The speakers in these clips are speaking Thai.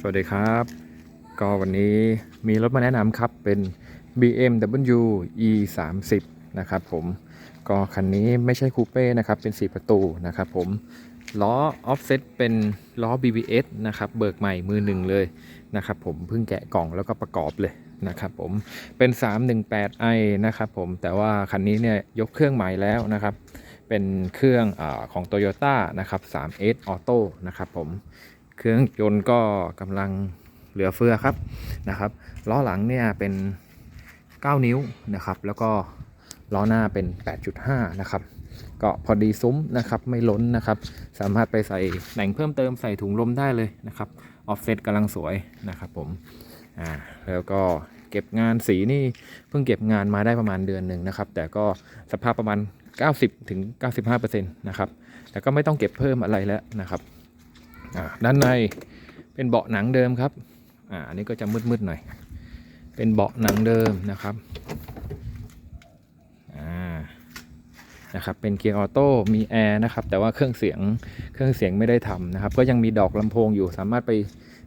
สวัสดีครับ ก็วันนี้มีรถมาแนะนำครับเป็น BMW E 3 0 นะครับผมก็คันนี้ไม่ใช่คูเป้นะครับเป็น 4 ประตูนะครับผมล้อออฟเซตเป็นล้อ BBS นะครับเบิกใหม่มือหนึ่งเลยนะครับผมเพิ่งแกะกล่องแล้วก็ประกอบเลยนะครับผมเป็น 318i นะครับผมแต่ว่าคันนี้เนี่ยยกเครื่องใหม่แล้วนะครับเป็นเครื่องอของ Toyota นะครับ 3S Auto นะครับผม เครื่องยนต์ก็กำลังเหลือเฟือครับนะครับล้อหลังเนี่ยเป็น 9 นิ้วนะครับ แล้วก็ล้อหน้าเป็น 8.5 นะครับ ก็พอดีซุ้มนะครับไม่ล้นนะครับ สามารถไปใส่แต่งเพิ่มเติมใส่ถุงลมได้เลยนะครับออฟเซตกำลังสวยนะครับผมอ่าแล้วก็เก็บงานสีนี่เพิ่งเก็บงานมาได้ประมาณเดือนหนึ่งนะครับ แต่ก็สภาพประมาณ 90ถึง95%นะครับแต่ก็ไม่ต้องเก็บเพิ่มอะไรแล้วนะครับ ด้านในเป็นเบาะหนังเดิมครับอ่าอันนี้ก็จะมืดๆหน่อย เป็นเบาะหนังเดิมนะครับอ่านะครับเป็นเกียร์ออโต้มีแอร์นะครับแต่ว่าเครื่องเสียงเครื่องเสียงไม่ได้ทำนะครับ ก็ยังมีดอกลำโพงอยู่สามารถไป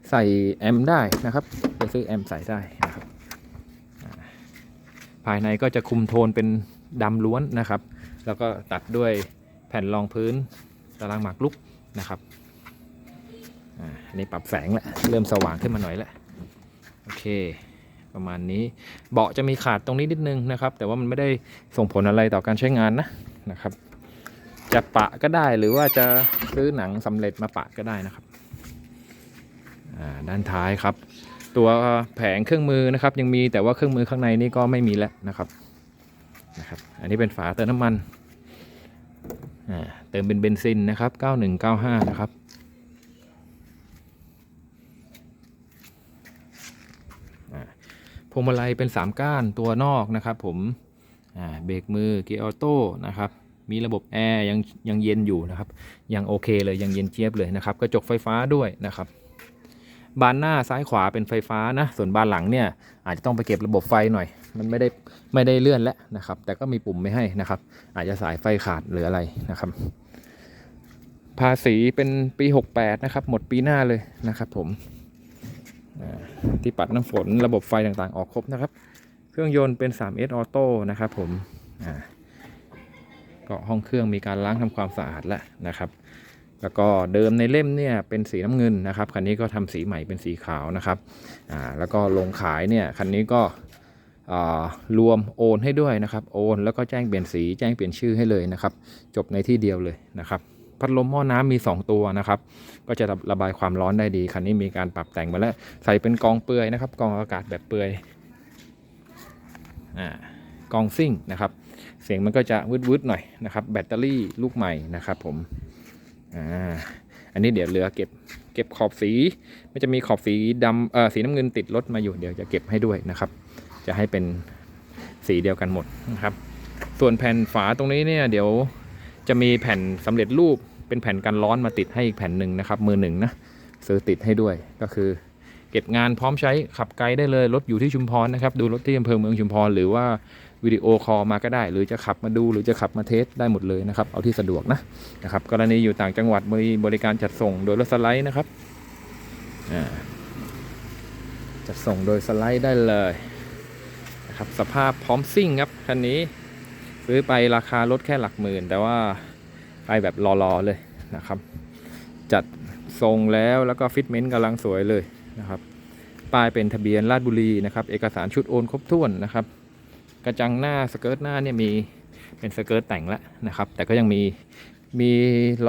ใส่แอมได้นะครับไปซื้อแอมใส่ได้นะครับภายในก็จะคุมโทนเป็นดำล้วนนะครับ แล้วก็ตัดด้วยแผ่นรองพื้นตารางหมากรุกนะครับ อันนี้ปรับแสงแล้วเริ่มสว่างขึ้นมาหน่อยแล้วโอเค ประมาณนี้เบาะจะมีขาดตรงนี้นิดนึงนะครับ แต่ว่ามันไม่ได้ส่งผลอะไรต่อการใช้งานนะนะครับ จะปะก็ได้หรือว่าจะซื้อหนังสำเร็จมาปะก็ได้นะครับด้านท้ายครับ ตัวแผงเครื่องมือนะครับ ยังมีแต่ว่าเครื่องมือข้างในนี่ก็ไม่มีแล้วนะครับนะครับ อันนี้เป็นฝาเติมน้ำมันอ่าเติมเป็นเบนซินนะครับ 9195 นะครับ พวงมาลัยเป็น 3 ก้านตัวนอกนะครับผมเบรกมือเกียร์ออโต้นะครับมีระบบแอร์ยังยังเย็นอยู่นะครับ ยังโอเคเลยยังเย็นเจี๊ยบเลยนะครับกระจกไฟฟ้าด้วยนะครับบานหน้าซ้ายขวาเป็นไฟฟ้านะ ส่วนบานหลังเนี่ยอาจจะต้องไปเก็บระบบไฟหน่อย มันไม่ได้ไม่ได้เลื่อนแล้วนะครับ แต่ก็มีปุ่มไม่ให้นะครับ อาจจะสายไฟขาดหรืออะไรนะครับ ภาษีเป็นปี 68 นะครับ หมดปีหน้าเลยนะครับผม ที่ปัดน้ำฝนระบบไฟต่างๆ ออกครบนะครับ เครื่องยนต์เป็น 3S Auto นะครับผมก็ห้องเครื่องมีการล้างทำความสะอาดแล้วนะครับ แล้วก็เดิมในเล่มเนี่ยเป็นสีน้ำเงินนะครับ คันนี้ก็ทำสีใหม่เป็นสีขาวนะครับแล้วก็ลงขายเนี่ยคันนี้ก็รวมโอนให้ด้วยนะครับ โอนแล้วก็แจ้งเปลี่ยนสีแจ้งเปลี่ยนชื่อให้เลยนะครับ จบในที่เดียวเลยนะครับ พัดลมหม้อน้ำมี 2 ตัวนะครับ ก็จะระบายความร้อนได้ดีคันนี้มีการปรับแต่งมาแล้ว ใส่เป็นกองเปลือยนะครับกองอากาศแบบเปลือยอ่ากองซิ่งนะครับ เสียงมันก็จะวืดๆหน่อยนะครับ แบตเตอรี่ลูกใหม่นะครับผมอ่าอันนี้เดี๋ยวเหลือเก็บเก็บขอบสี มันจะมีขอบสีดำเอ่อสีน้ำเงินติดรถมาอยู่เดี๋ยวจะเก็บให้ด้วยนะครับ จะให้เป็นสีเดียวกันหมดนะครับ ส่วนแผ่นฝาตรงนี้เนี่ยเดี๋ยวจะมีแผ่นสำเร็จรูป เป็นแผ่นกันร้อนมาติดให้อีกแผ่นหนึ่งนะครับมือหนึ่งนะซื้อติดให้ด้วยก็คือ เก็บงานพร้อมใช้ขับไกลได้เลยรถอยู่ที่ชุมพรนะครับดูรถที่อำเภอเมืองชุมพรหรือว่าวิดีโอคอลมาก็ได้ หรือจะขับมาดูหรือจะขับมาเทสได้หมดเลยนะครับเอาที่สะดวกนะนะครับกรณีอยู่ต่างจังหวัดมีบริการจัดส่งโดยรถสไลด์นะครับจัดส่งโดยสไลด์ได้เลยนะครับสภาพพร้อมซิ่งครับคันนี้ซื้อไปราคารถแค่หลักหมื่น แต่ว่า ไปแบบรอๆเลยนะครับ จัดทรงแล้วแล้วก็ฟิตเมนต์กำลังสวยเลยนะครับ ป้ายเป็นทะเบียนราชบุรีนะครับ เอกสารชุดโอนครบถ้วนนะครับ กระจังหน้าสเกิร์ตหน้าเนี่ยมีเป็นสเกิร์ตแต่งแล้วนะครับ แต่ก็ยังมีมี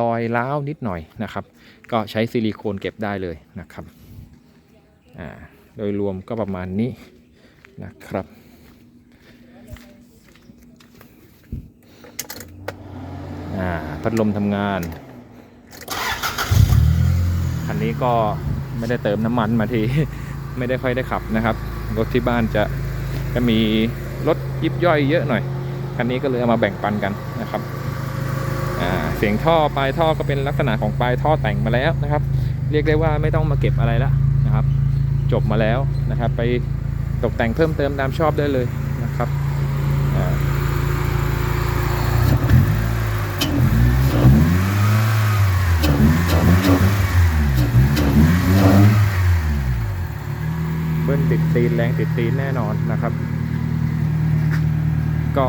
รอยร้าวนิดหน่อยนะครับ ก็ใช้ซิลิโคนเก็บได้เลยนะครับ โดยรวมก็ประมาณนี้นะครับ อ่าพัดลมทำงาน คันนี้ก็ไม่ได้เติมน้ำมันมาที ไม่ได้ค่อยได้ขับนะครับ รถที่บ้านจะจะมีรถยิบย่อยเยอะหน่อย คันนี้ก็เลยเอามาแบ่งปันกันนะครับอ่าเสียงท่อปลายท่อก็เป็นลักษณะของปลายท่อแต่งมาแล้วนะครับ เรียกได้ว่าไม่ต้องมาเก็บอะไรแล้วนะครับ จบมาแล้วนะครับ ไปตกแต่งเพิ่มเติมตามชอบได้เลยนะครับอ่า ติด ตีนแรงติดตีนแน่นอนนะครับ ก็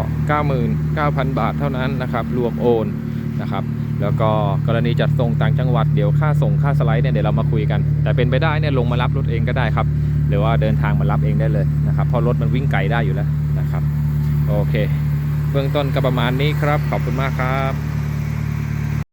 99,000 บาทเท่านั้นนะครับ รวมโอนนะครับ แล้วก็กรณีจัดส่งต่างจังหวัดเดี๋ยวค่าส่งค่าสไลด์เนี่ยเดี๋ยวเรามาคุยกัน แต่เป็นไปได้เนี่ยลงมารับรถเองก็ได้ครับ หรือว่าเดินทางมารับเองได้เลยนะครับเพราะรถมันวิ่งไกลได้อยู่แล้วนะครับ โอเค เบื้องต้นก็ประมาณนี้ครับ ขอบคุณมากครับ